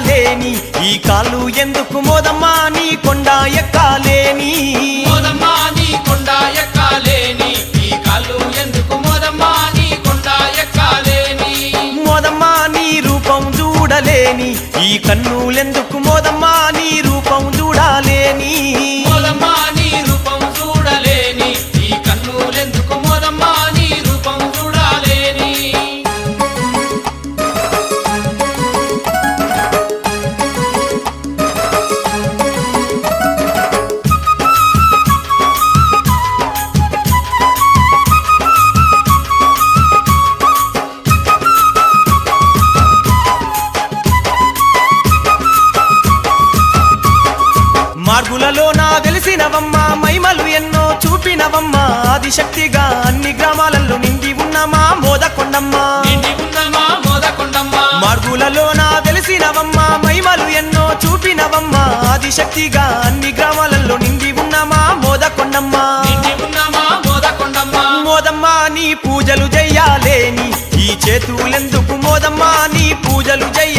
ఎక్కాలేని ఈ కాళ్ళు ఎందుకు మోదమ్మా నీ కొండ ఎక్కాలేని? మోదమ్మా నీ కొండ ఎక్కాలేని ఈ కాళ్ళు ఎందుకు మోదమ్మా నీ కొండ ఎక్కాలేని? మోదమ్మా నీ రూపం చూడలేని ఈ కన్నులెందుకు మోదమ్మా నీ రూపం చూడాలేని చూపినవమ్మా ఆదిశక్తిగా అన్ని గ్రామాలలో నిండి ఉన్నమా? మోదకొండమ్మా. మార్గులలో నా వెలిసినవమ్మా. మైమలు ఎన్నో చూపినవమ్మా. ఆదిశక్తిగా అన్ని గ్రామాలలో నిండి ఉన్నమా? మోదకొండమ్మా. మోదమ్మా నీ పూజలు చెయ్యాలేని ఈ చేతులెందుకు మోదమ్మా? నీ పూజలు చెయ్యాలేని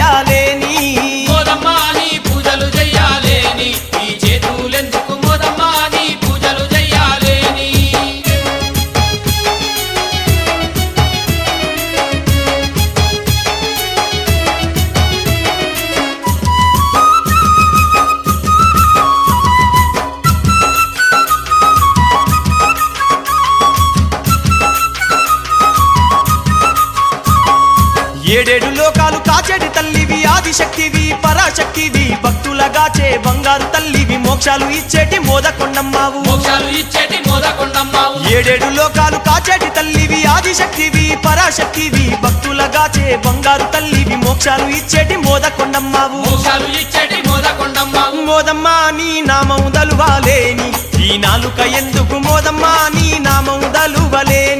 ఏడేడు లోకాలు కాచేటి తల్లివి ఆదిశక్తివి పరాశక్తివి. భక్తులగాచే బంగారు తల్లివి మోక్షాలు ఇచ్చేటి మోదకొండమ్మావు. మోక్షాలు ఇచ్చేటి మోదకొండమ్మావు. ఏడేడు లోకాలు కాచేటి తల్లివి ఆదిశక్తివి పరాశక్తివి. భక్తులగాచే బంగారు తల్లివి మోక్షాలు ఇచ్చేటి మోదకొండమ్మావు. మోక్షాలు ఇచ్చేటి మోదకొండమ్మావు. మోదమ్మా నీ నామం దలువాలేని. ఈ నాలుక ఎందుకు మోదమ్మా నీ నామం దలువలేని?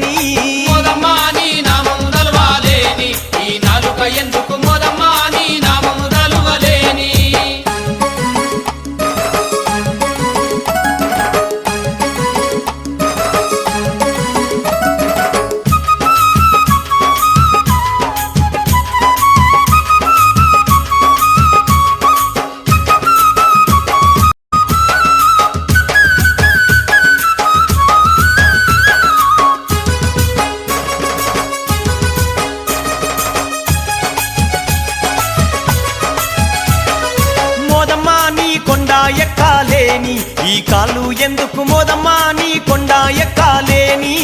ఎక్కాలేని ఈ కాళ్ళు ఎందుకు మోదమ్మా? నీ కొండ ఎక్కాలేని.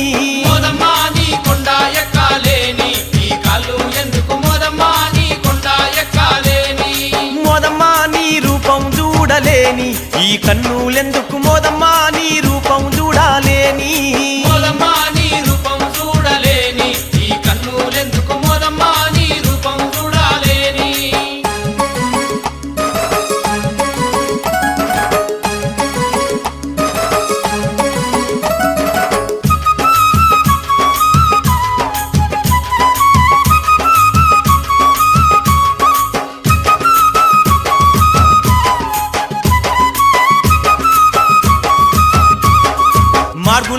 మోదమ్మా నీ కొండ ఎక్కాలేని. ఈ కాళ్ళు ఎందుకు మోదమ్మా? నీ కొండ ఎక్కాలేని. మోదమ్మా నీ రూపం చూడలేని. ఈ కన్నులెందుకు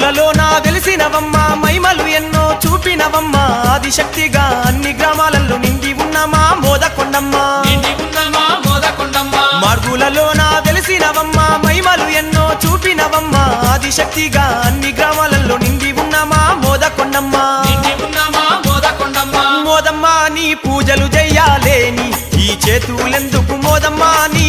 మార్గులలో నా వెలిసినవమ్మా మైమలు ఎన్నో చూపినవమ్మా. ఆదిశక్తిగా అన్ని గ్రామాలలో నిండి ఉన్నమా మోదకొండమ్మా. మార్గులలో నా వెలిసినవమ్మా మైమలు ఎన్నో చూపినవమ్మా. ఆదిశక్తిగా అన్ని గ్రామాలలో నిండి ఉన్నమా మోదకొండమ్మా. మోదమ్మా నీ పూజలు చెయ్యాలేని ఈ చేతులెందుకు మోదమ్మా నీ